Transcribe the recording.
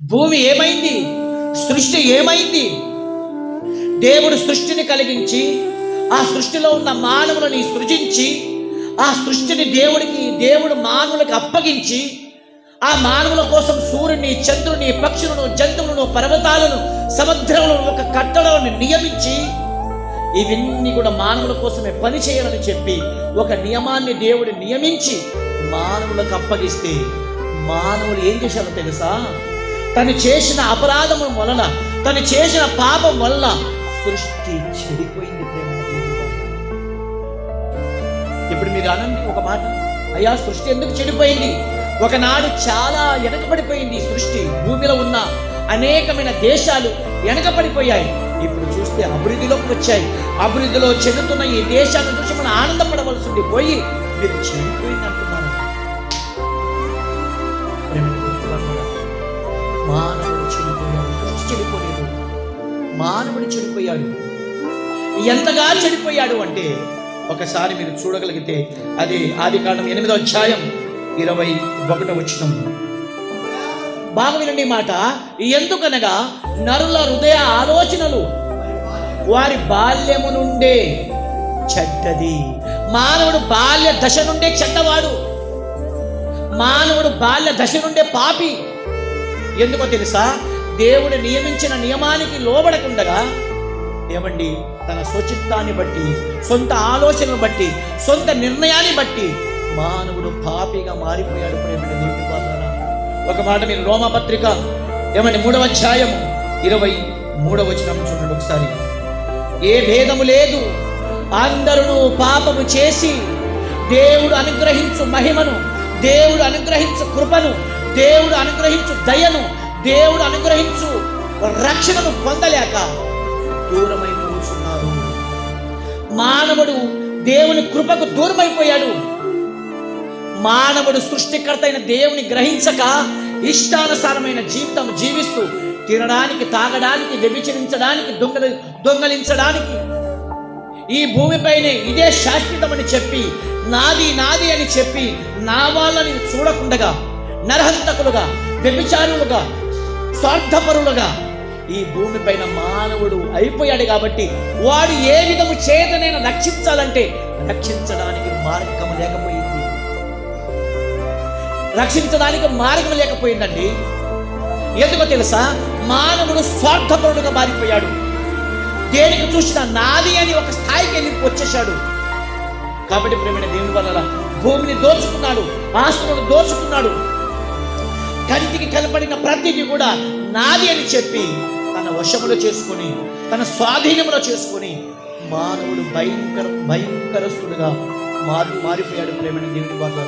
భూమి ఏమైంది? సృష్టి ఏమైంది? దేవుడు సృష్టిని కలిగించి ఆ సృష్టిలో ఉన్న మానవులని సృజించి ఆ సృష్టిని దేవుడికి దేవుడు మానవులకు అప్పగించి ఆ మానవుల కోసం సూర్యుని చంద్రుని పక్షులను జంతువులను పర్వతాలను సముద్రములను ఒక కట్టడలను నియమించి ఇవన్నీ కూడా మానవుల కోసమే పని చేయాలని చెప్పి ఒక నియమాన్ని దేవుడు నియమించి మానవులకు అప్పగిస్తే మానవులు ఏం చేశారో తెలుసా? తను చేసిన అపరాధము వలన తను చేసిన పాపం వలన సృష్టి చెడిపోయింది ప్రేమ ఇప్పుడు మీరు అనండి ఒక మాట. అయ్యా సృష్టి ఎందుకు చెడిపోయింది? ఒకనాడు చాలా వెనకబడిపోయింది సృష్టి. భూమిలో ఉన్న అనేకమైన దేశాలు వెనకబడిపోయాయి ఇప్పుడు చూస్తే అభివృద్ధిలోకి వచ్చాయి. అభివృద్ధిలో చెందుతున్న ఈ దేశాలను చూసి మనం ఆనందపడవలసింది పోయి మీరు చెడిపోయింది అంటున్నారు మానవుడు చెడిపోయాడు. సృష్టి చెడిపోలేదు. మానవుడు చెడిపోయాడు. ఎంతగా చెడిపోయాడు అంటే ఒకసారి మీరు చూడగలిగితే అది ఆది కాండం ఎనిమిదో అధ్యాయం ఇరవై ఒకటో వచ్చిన బాగా వినండి మాట. ఎందుకనగా నరుల హృదయ ఆలోచనలు వారి బాల్యము నుండే చెడ్డది. మానవుడు బాల్య దశ నుండే చెడ్డవాడు. మానవుడు బాల్య దశ నుండే పాపి. ఎందుకో తెలుసా? దేవుడు నియమించిన నియమానికి లోబడకుండగా ఏమండి? తన స్వచిత్తాన్ని బట్టి సొంత ఆలోచనను బట్టి సొంత నిర్ణయాన్ని బట్టి మానవుడు పాపిగా మారిపోయాడు. ప్రేమిట దేవుడి ఒక మాట మీరు రోమపత్రిక ఏమండి? మూడవ అధ్యాయం ఇరవై మూడవ వచనం చూడండి ఒకసారి. ఏ భేదము లేదు. అందరూ పాపము చేసి దేవుడు అనుగ్రహించు మహిమను దేవుడు అనుగ్రహించు కృపను దేవుడు అనుగ్రహించు దయను దేవుడు అనుగ్రహించు రక్షణను పొందలేక దూరమై కూర్చున్నారు మానవుడు దేవుని కృపకు దూరమైపోయాడు. మానవుడు సృష్టికర్త అయిన దేవుని గ్రహించక ఇష్టానుసారమైన జీవితం జీవిస్తూ తినడానికి తాగడానికి వ్యభిచరించడానికి దొంగలి దొంగలించడానికి ఈ భూమిపైనే ఇదే శాశ్వతమని చెప్పి నాది నాది అని చెప్పి నా వాళ్ళని చూడకుండగా నరహంతకులుగా వ్యభిచారులుగా స్వార్థపరులుగా ఈ భూమిపైన మానవుడు అయిపోయాడు కాబట్టి వాడు ఏ విధము చేతనైనా రక్షించాలంటే రక్షించడానికి మార్గం లేకపోయింది. రక్షించడానికి మార్గం లేకపోయిందండి. ఎందుకో తెలుసా? మానవుడు స్వార్థపరుడుగా మారిపోయాడు. దేనికి చూసినా నాది అని ఒక స్థాయికి వెళ్ళి వచ్చేశాడు. కాబట్టి ప్రేమైన దేవుని వల్ల భూమిని దోచుకున్నాడు ఆస్తులను దోచుకున్నాడు. కంటికి కనపడిన ప్రతిది కూడా నాది అని చెప్పి తన వశములో చేసుకొని తన స్వాధీనంలో చేసుకొని మానవుడు భయంకర భయంకరస్తుడుగా మారి మారిపోయాడు ప్రేమని దేవుని వల్ల